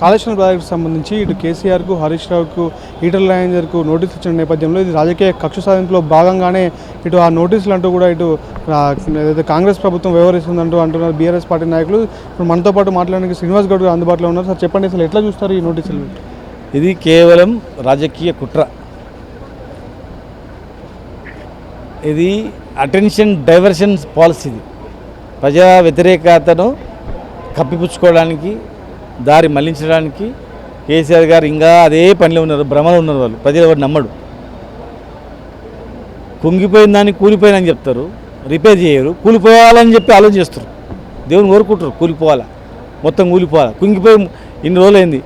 Kaleshwaram project సంబంధించి ఇటు కేసీఆర్కు హరీష్ రావుకు ఈటల రాజేందర్కు నోటీస్ ఇచ్చిన నేపథ్యంలో ఇది రాజకీయ కక్ష సాధింపులో భాగంగానే ఇటు ఆ నోటీసులు అంటూ కూడా ఇటు ఏదైతే కాంగ్రెస్ ప్రభుత్వం వ్యవహరిస్తుందంటూ అంటున్నారు బీఆర్ఎస్ పార్టీ నాయకులు. ఇప్పుడు మనతో పాటు మాట్లాడడానికి శ్రీనివాస్ గౌడ్ గారు అందుబాటులో ఉన్నారు. సార్ చెప్పండి అసలు ఎట్లా చూస్తారు ఈ నోటీసులు? ఇది కేవలం రాజకీయ కుట్ర. ఇది అటెన్షన్ డైవర్షన్ పాలసీ ఇది ప్రజా వ్యతిరేకతను కప్పిపుచ్చుకోవడానికి దారి మళ్ళించడానికి కేసీఆర్ గారు ఇంకా అదే పనిలో ఉన్నారు భ్రమలో ఉన్నారు వాళ్ళు. ప్రజలు ఎవరు నమ్మడు. కుంగిపోయిన దాన్ని కూలిపోయిందని చెప్తారు రిపేర్ చేయరు కూలిపోవాలని చెప్పి ఆలోచన చేస్తారు. దేవుని కోరుకుంటారు కూలిపోవాలా? మొత్తం కూలిపోవాలా? కుంగిపోయి ఇన్ని రోజులు అయింది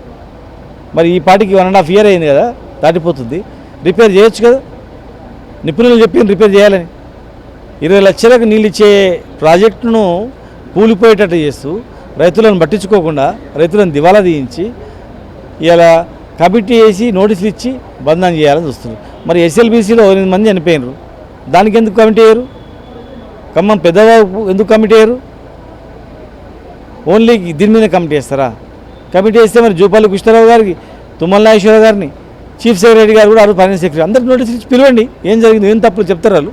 మరి ఈ పాటికి వన్ అండ్ హాఫ్ ఇయర్ అయింది కదా దాటిపోతుంది. రిపేర్ చేయొచ్చు కదా? నిపుణులు చెప్పి రిపేర్ చేయాలని. ఇరవై లక్షలకు నీళ్ళు ఇచ్చే ప్రాజెక్టును కూలిపోయేటట్టు చేస్తూ రైతులను పట్టించుకోకుండా రైతులను దివాలా తీయించి ఇలా కమిటీ వేసి నోటీసులు ఇచ్చి బంధం చేయాలని చూస్తున్నారు. మరి ఎస్ఎల్బీసీలో ఎనిమిది మంది చనిపోయినారు. దానికి ఎందుకు కమిటీ అయ్యారు ఖమ్మం పెద్దవాకు ఎందుకు కమిటీ అయ్యారు ఓన్లీ దీని మీద కమిటీ వేస్తారా? కమిటీ వేస్తే మరి జూపల్లి కృష్ణారావు గారికి తుమ్మల నాగేశ్వరరావు గారిని చీఫ్ సెక్రటరీ గారు కూడా అడుగు ఫైనాన్స్ సెక్రటరీ. అందరికి నోటీస్ ఇచ్చి పిలవండి. ఏం జరిగింది ఏం తప్పులు చెప్తారు వాళ్ళు?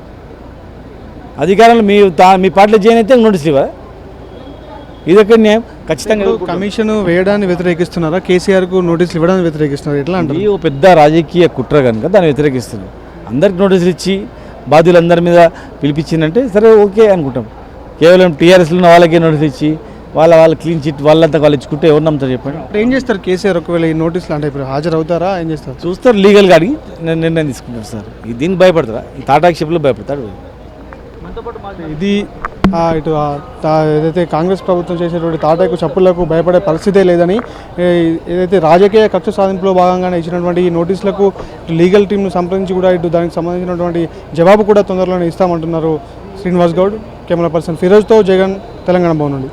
అధికారంలో మీ తా మీ పార్టీలో చేయనైతే నోటీసులు ఇవ్వాలి? ఇది న్యాయం. ఖచ్చితంగా కమిషన్ వేయడాన్ని వ్యతిరేకిస్తున్నారా? కేసీఆర్కు నోటీసులు ఇవ్వడాన్ని వ్యతిరేకిస్తున్నారు? ఎట్లా ఇది ఓ పెద్ద రాజకీయ కుట్ర కనుక దాన్ని వ్యతిరేకిస్తున్నారు అందరికి నోటీసులు ఇచ్చి బాధ్యులందరి మీద పిలిపించిందంటే సరే ఓకే అనుకుంటాం. కేవలం టీఆర్ఎస్లో ఉన్న వాళ్ళకే నోటీసులు ఇచ్చి వాళ్ళ వాళ్ళ క్లీన్ చిట్ వాళ్ళంతా వాళ్ళు ఇచ్చుకుంటే ఎవరు నమ్ముతారు చెప్పండి? ఏం చేస్తారు కేసీఆర్ ఒకవేళ ఈ నోటీసులు అంటే ఇప్పుడు హాజరవుతారా? ఏం చేస్తారు? చూస్తారు లీగల్గా అడిగి నేను నిర్ణయం తీసుకుంటారు సార్. దీనికి భయపడతారా? ఈ టాటా షిప్లో భయపడతాడు ఇది ఇటు తా- ఏదైతే కాంగ్రెస్ ప్రభుత్వం చేసేటువంటి తాటాకు చప్పులకు భయపడే పరిస్థితే లేదని ఏదైతే రాజకీయ కక్ష సాధింపులో భాగంగానే ఇచ్చినటువంటి ఈ నోటీసులకు లీగల్ టీంను సంప్రదించి కూడా ఇటు దానికి సంబంధించినటువంటి జవాబు కూడా తొందరలోనే ఇస్తామంటున్నారు శ్రీనివాస్ గౌడ్ కెమెరా పర్సన్ ఫిరోజ్తో జగన్ తెలంగాణ భవన్ నుండి.